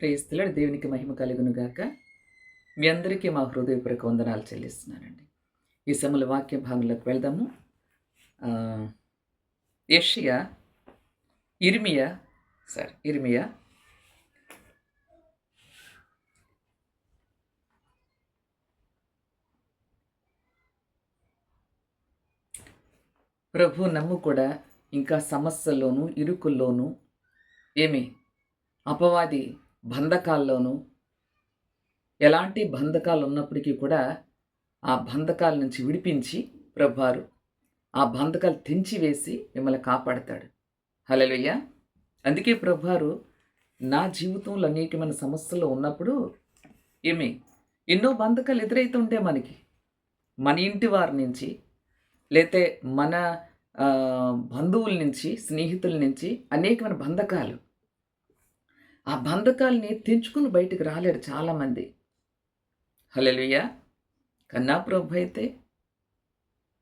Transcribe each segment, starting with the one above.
ప్రేస్తులాడు దేవునికి మహిమ కలుగును గాక మీ అందరికీ మా హృదయపూర్వక వందనాలు చెల్లిస్తున్నానండి. ఈ సమల వాక్య భాగంలోకి వెళ్దాము. యషియా ఇర్మియా సార్ ఇర్మియా. ప్రభు నమ్ము కూడా ఇంకా సమస్యల్లోనూ ఇరుకుల్లోనూ ఏమి? అపవాది బంధకాల్లోనూ ఎలాంటి బంధకాలు ఉన్నప్పటికీ కూడా ఆ బంధకాల నుంచి విడిపించి ప్రభువారు ఆ బంధకాలు తెంచివేసి మిమ్మల్ని కాపాడతాడు. హల్లెలూయా. అందుకే ప్రభువారు నా జీవితంలో అనేకమైన సమస్యలు ఉన్నప్పుడు ఏమి ఎన్నో బంధకాలు ఎదురైతుంటే మనకి మన ఇంటి వారి నుంచి లేతే మన బంధువుల నుంచి స్నేహితుల నుంచి అనేకమైన బంధకాలు ఆ బంధకాల్ని తెంచుకుని బయటికి రాలేరు చాలామంది. హలెలుయ్యా కన్నా ప్రభు అయితే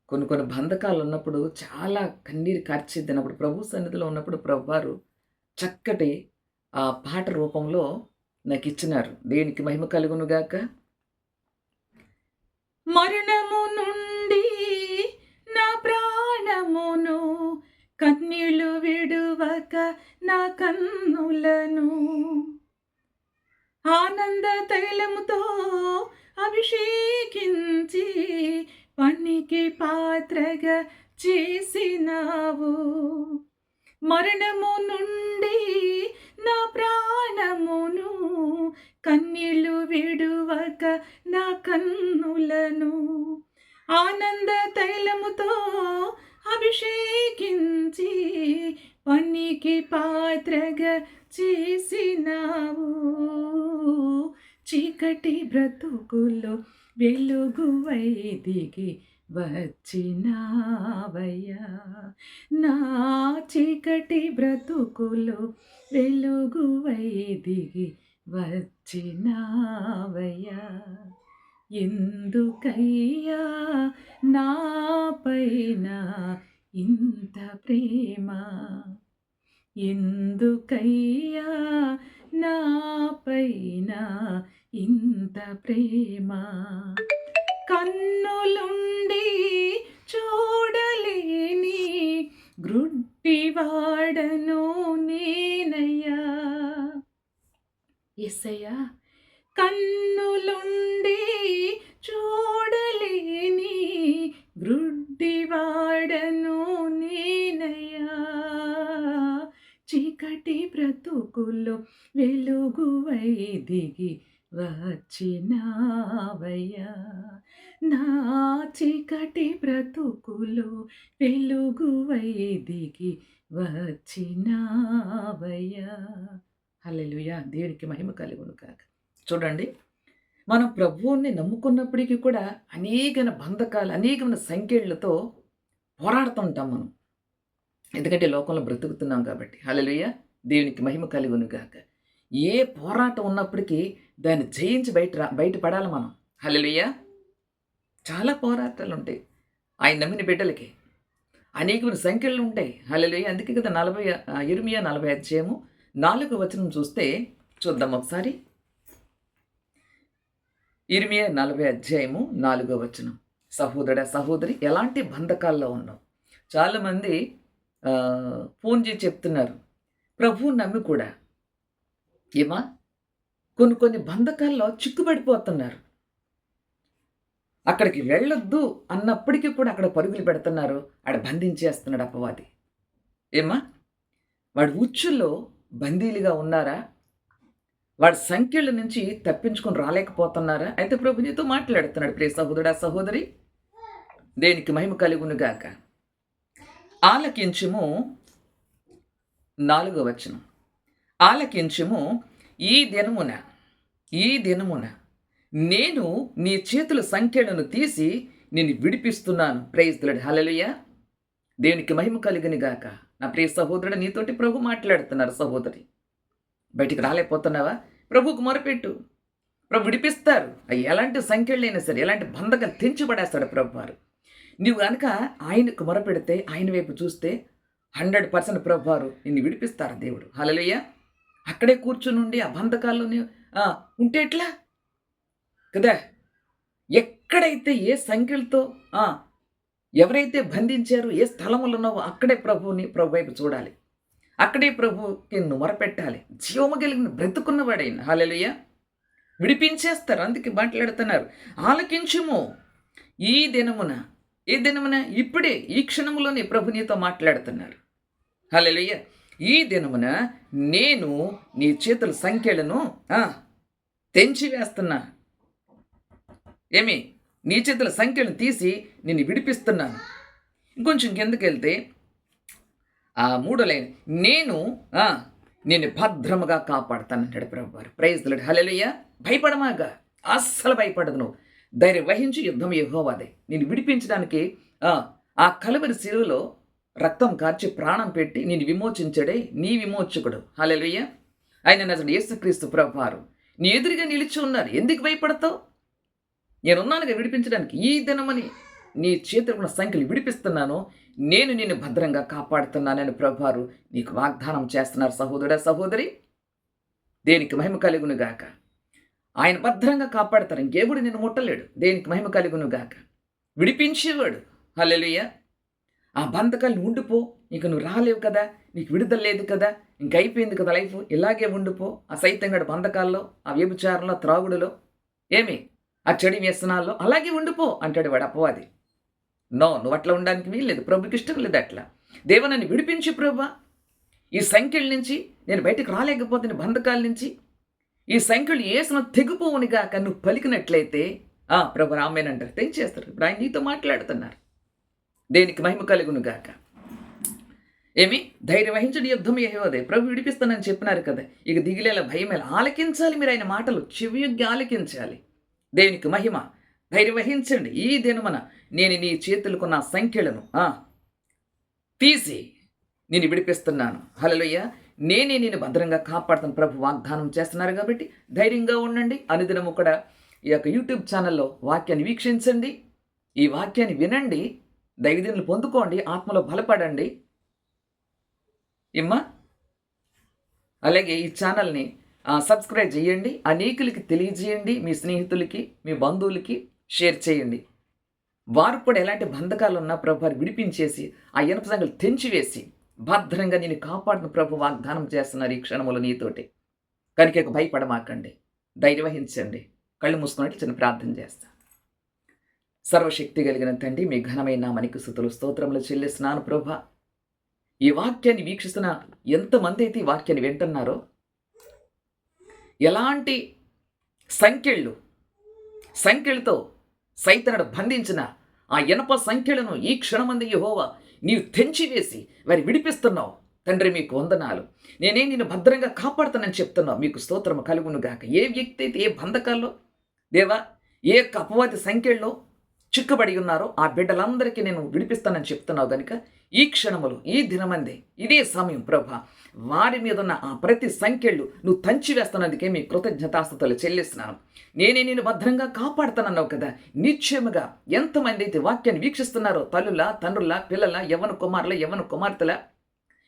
కొన్ని కొన్ని బంధకాలు ఉన్నప్పుడు చాలా కన్నీరు కార్చిద్దినప్పుడు ప్రభు సన్నిధిలో ఉన్నప్పుడు ప్రభువారు చక్కటి ఆ పాట రూపంలో నాకు ఇచ్చినారు దేనికి మహిమ కలుగునుగాక. మరణము నుండి నా ప్రాణమును కన్నీళ్ళు విడువ నా కన్నులను. ఆనంద తైలముతో అభిషేకించి పనికి పాత్రగా చేసినావు. మరణము నుండి నా ప్రాణమును కన్నీళ్ళు విడువక నా కన్నులను. ఆనంద తైలముతో అభిషేకించి పనికి పాత్రగా చేసినావు. చీకటి బ్రతుకులో వెలుగువై దిగి వచ్చినావయ్యా. నా చీకటి బ్రతుకులో వెలుగువై దిగి వచ్చినావయ్యా. ఎందుకయ్యా నా పైన ఇంత ప్రేమ? ఎందుకయ్యా నాపైన ఇంత ప్రేమ? కన్నులుండి చూడలేని గ్రుడ్డివాడను నేనయ్యా. ఎస్సయ్యా కన్నులుండి చీకటి బ్రతుకుల్లో వెలుగువై దిగి వచ్చినావయ్యా నా చీకటి బ్రతుకులో వెలుగువై దిగి వచ్చినావయ్యా హల్లెలూయా! దేవునికి మహిమ కలుగును కాక చూడండి మనం ప్రభువుని నమ్ముకున్నప్పటికీ కూడా అనేకమైన బంధకాలు అనేకమైన సంఖ్యలతో పోరాడుతుంటాం మనం. ఎందుకంటే లోకంలో బ్రతుకుతున్నాం కాబట్టి. హలలుయ్యా దేవునికి మహిమ కలుగునుగాక. ఏ పోరాటం ఉన్నప్పటికీ దాన్ని జయించి బయట రా- బయటపడాలి మనం. హల్లెలూయ. చాలా పోరాటాలు ఉంటాయి ఆయన నమ్మిన బిడ్డలకి అనేకమైన సంఖ్యలు ఉంటాయి హల్లెలూయ. అందుకే కదా నలభై ఇరుమియా నలభై అధ్యాయము నాలుగు వచనం చూస్తే చూద్దాం ఒకసారి. ఇరుమియా నలభై అధ్యాయము నాలుగో వచనం. సహోదర సహోదరి ఎలాంటి బంధకాల్లో ఉన్నావు? చాలామంది ఫోన్ చేసి చెప్తున్నారు. ప్రభువు నమ్మి కూడా ఏమా? కొన్ని కొన్ని బంధకాల్లో చిక్కుబడిపోతున్నారు. అక్కడికి వెళ్ళొద్దు అన్నప్పటికీ కూడా అక్కడ పరుగులు పెడుతున్నారు. ఆడ బంధించేస్తున్నాడు అపవాది. ఏమా? వాడి ఉచ్చుల్లో బందీలుగా ఉన్నారా? వాడి సంఖ్యల నుంచి తప్పించుకొని రాలేకపోతున్నారా? అయితే ప్రభు నీతో మాట్లాడుతున్నాడు ప్రియ సహోదరుడా సహోదరి. దేనికి మహిమ కలుగునుగాక. ఆలకించము నాలుగో వచనం. ఆలకించుము ఈ దినమున ఈ దినమున నేను నీ చేతుల సంఖ్యలను తీసి నేను విడిపిస్తున్నాను. ప్రేయిస్తులాడు హలలుయ దేవునికి మహిమ కలిగిన గాక. నా ప్రియ సహోదరుడు నీతోటి ప్రభు మాట్లాడుతున్నారు సహోదరి. బయటికి రాలేకపోతున్నావా? ప్రభుకు మొరపెట్టు. ప్రభు విడిపిస్తారు. ఎలాంటి సంఖ్యలైనా సరే ఎలాంటి బంధకాలు తెంచిపడేస్తాడు ప్రభు వారు నీవు కనుక ఆయనకు మొరపెడితే ఆయన వైపు చూస్తే హండ్రెడ్ పర్సెంట్ ప్రభువారు నిన్ను విడిపిస్తారు దేవుడు? హలలుయ అక్కడే కూర్చునుండి ఆ బంధకాల్లోనే ఉంటే ఎట్లా? కదా ఎక్కడైతే ఏ సంఖ్యలతో ఎవరైతే బంధించారో ఏ స్థలములు ఉన్నావో అక్కడే ప్రభువుని ప్రభు వైపు చూడాలి. అక్కడే ప్రభుకి మొరపెట్టాలి. జీవము కలిగిన బ్రతుకున్నవాడైన హాలలుయ్య విడిపించేస్తారు అందుకే మాట్లాడుతున్నారు. ఆలకించుము. ఈ దినమున ఈ దినమున ఇప్పుడే ఈ క్షణములోనే ప్రభు నీతో మాట్లాడుతున్నారు. హాలెలుయ్య ఈ దినమున నేను నీ చేతుల సంఖ్యలను తెంచి వేస్తున్నా. ఏమి? నీ చేతుల సంఖ్యలను తీసి నిన్ను విడిపిస్తున్నాను. ఇంకొంచెం కిందకి వెళ్తే ఆ మూడో లైన్ నేను నిన్ను భద్రముగా కాపాడుతానంటాడు ప్రభు వారు. ప్రైజ్ హలెలుయ్య భయపడమాగా అస్సలు భయపడదు నువ్వు. ధైర్యం వహించి యుద్ధం యహోవాదే. నేను విడిపించడానికి ఆ, ఆ కలువరి శిలువలో రక్తం కార్చి ప్రాణం పెట్టి నేను విమోచించడే నీ విమోచకుడు. హాలెలుయ్య ఆయన నజడు యేసుక్రీస్తు ప్రభువారు నీ ఎదురుగా నిలిచి ఉన్నారు. ఎందుకు భయపడతావు? నేనున్నానుగా విడిపించడానికి ఈ దినమని నీ చేతులు ఉన్న సంఖ్యలు విడిపిస్తున్నాను. నేను నిన్ను భద్రంగా కాపాడుతున్నానని ప్రభువారు నీకు వాగ్దానం చేస్తున్నారు సహోదరుడా సహోదరి. దేనికి మహిమ కలుగునుగాక. గాక ఆయన భద్రంగా కాపాడతారు. ఇంకేవుడు నిన్ను ముట్టలేడు? దేనికి మహిమ కలుగును గాక విడిపించేవాడు. హల్లెలూయ. ఆ బంధకాలు ఉండిపో. ఇంక నువ్వు రాలేవు కదా. నీకు విడుదల లేదు కదా. ఇంక అయిపోయింది కదా లైఫ్. ఇలాగే ఉండిపో. ఆ సైతంగాడు బంధకాల్లో ఆ వ్యభిచారంలో త్రాగుడులో. ఏమి? ఆ చెడు వ్యసనాల్లో అలాగే ఉండిపో అంటాడు వాడు అపవాది. నో నువ్వు అట్లా ఉండడానికి వీల్లేదు ప్రభుకి ఇష్టం లేదు అట్లా. దేవ నన్ను విడిపించి ప్రభా. ఈ సంఖ్యల నుంచి నేను బయటకు రాలేకపోతే బంధకాల నుంచి ఈ సంఖ్యలు ఏసును తెగిపోవునిగా నువ్వు పలికినట్లయితే ఆ ప్రభు రామేనంటారు తెంచేస్తారు ఇప్పుడు ఆయన నీతో మాట్లాడుతున్నారు. దేనికి మహిమ కలుగును గాక. ఏమి? ధైర్యం వహించడి యుద్ధం ఏహోదే ప్రభు విడిపిస్తానని చెప్పినారు కదా. ఇక దిగిలేల భయం ఎలా? ఆలకించాలి మీరు ఆయన మాటలు. చెవియొగ్గి ఆలకించాలి. దేవునికి మహిమ? ధైర్యం వహించండి. ఈ దినమున నేను నీ చేతులకు నా సంఖ్యలను ఆ, తీసి నేను విడిపిస్తున్నాను. హలలోయ్య నేనే నేను భద్రంగా కాపాడుతాను. ప్రభు వాగ్దానం చేస్తున్నారు కాబట్టి ధైర్యంగా ఉండండి. అనుదినము కూడా ఈ యొక్క యూట్యూబ్ ఛానల్లో వాక్యాన్ని వీక్షించండి. ఈ వాక్యాన్ని వినండి. దైవదినులు పొందుకోండి. ఆత్మలో బలపడండి. ఇమ్మా అలాగే ఈ ఛానల్ని సబ్స్క్రైబ్ చేయండి. అనేకులకి తెలియజేయండి. మీ స్నేహితులకి మీ బంధువులకి షేర్ చేయండి. వారు కూడా ఎలాంటి బంధకాలు ఉన్నా ప్రభు వారు విడిపించేసి ఆ ఎనప సంగలు తెంచివేసి భద్రంగా నేను కాపాడిన ప్రభు వాగ్దానం చేస్తున్నారు ఈ క్షణములు నీతోటి. కనుక భయపడమాకండి. ధైర్యవహించండి కళ్ళు మూసుకున్నట్టు చిన్న ప్రార్థన చేస్తా. సర్వశక్తి కలిగిన తండ్రి మీ ఘనమైన నామనికి సుతులు స్తోత్రములు చెల్లిస్తున్నాను ప్రభా. ఈ వాక్యాన్ని వీక్షిస్తున్న ఎంతమంది అయితే ఈ వాక్యాన్ని వింటున్నారో ఎలాంటి సంఖ్యళ్ళు సంఖ్యలతో సైతనుడు బంధించిన ఆ ఇనప సంఖ్యలను ఈ క్షణమంది యహోవా నీవు తెంచివేసి వారి విడిపిస్తున్నావు. తండ్రి మీకు వందనాలు. నేనే నిన్ను భద్రంగా కాపాడుతానని చెప్తున్నావు. మీకు స్తోత్రము కలుగును గాక. ఏ వ్యక్తి అయితే ఏ బంధకాల్లో దేవా ఏ యొక్క అపవాది సంఖ్యల్లో చిక్కుబడి ఉన్నారో. ఆ బిడ్డలందరికీ నేను విడిపిస్తానని చెప్తున్నావు కనుక ఈ క్షణములు ఈ దినమందే ఇదే సమయం ప్రభ. వారి మీద ఉన్న ఆ ప్రతి సంఖ్యలు నువ్వు తంచి వేస్తున్నందుకే మీ కృతజ్ఞతాస్థుతులు చెల్లిస్తున్నాను. నేనే నేను భద్రంగా కాపాడుతానన్నావు కదా. నిశ్చయముగా ఎంతమంది అయితే వాక్యాన్ని వీక్షిస్తున్నారో తల్లుల తండ్రుల పిల్లల యవన కుమారుల యవన కుమార్తెల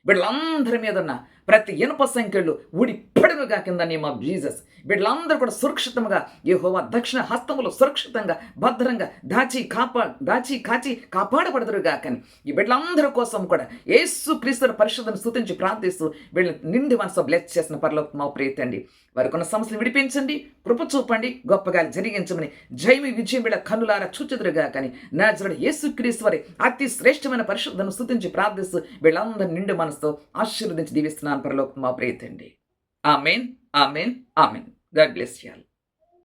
వీళ్ళందరి మీద ఉన్న ప్రతి ఇనుప సంఖ్యలు ఊడి పడునుగా కింద నేమ్ ఆఫ్ జీసస్. వీళ్ళందరూ కూడా సురక్షితంగా యహోవా దక్షిణ హస్తములు సురక్షితంగా భద్రంగా దాచి కాపా దాచి కాచి కాపాడబడదురుగా కానీ ఈ బిడ్డలందరి కోసం కూడా యేసు క్రీస్తు పరిశుద్ధను స్థుతించి ప్రార్థిస్తూ వీళ్ళని నిండి మనసు బ్లెస్ చేసిన పరలోక మా ప్రీతండి వారికి ఉన్న సమస్యలు విడిపించండి కృప చూపండి గొప్పగా జరిగించమని జైమి విజయం వీళ్ళ కన్నులారా చూచుదురుగా కానీ నాజరుడు యేసు క్రీస్తు వారి అతి శ్రేష్టమైన పరిశుద్ధను స్థుతించి ప్రార్థిస్తూ వీళ్ళందరి నిండు మనసుతో ఆశీర్వదించి దీవిస్తున్నాను. పరలోకమా మా amen amen amen. God bless చేయాలి